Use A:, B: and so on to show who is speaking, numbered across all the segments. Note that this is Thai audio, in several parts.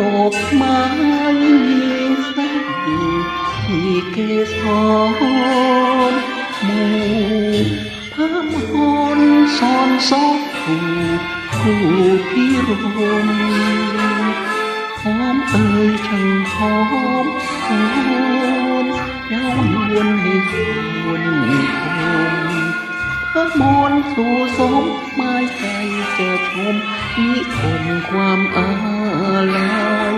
A: ดอกไม้ใสที่เกสรหมู่พามหอนสอนสอบผู้ผู้พิรมหอมเอ่ยช่างหอม มนสู่สมหมายใจจะชมนิคมความอาลัย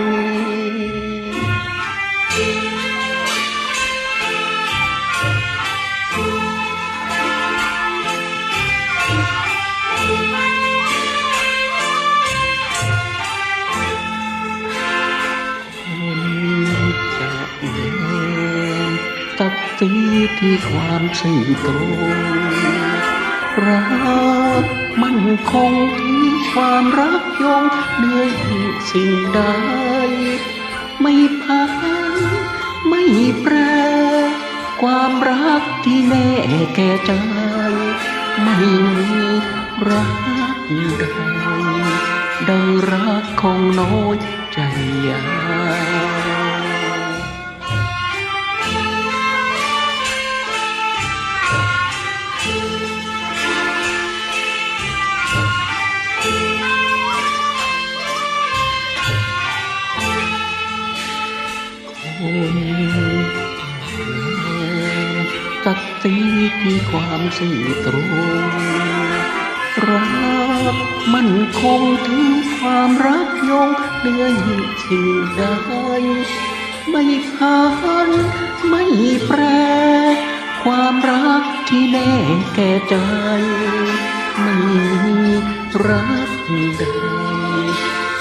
A: ตัดสีที่ความซื่อตรง รักมันคงที่ความรักยงเหนื่อยสิ่งใด ไม่พันไม่แปร ความรักที่แน่แก่ใจ ไม่มีรักใดดังรักของน้อยใจ คนตัดสีที่ความซื่อตรงรักมันคงถึงความรักยงเดือยสิ่งใดไม่พันไม่แปร ความรักที่แน่แก่ใจ ไม่มีรักใด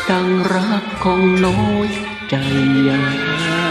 A: ดังรักของน้อยใจยาว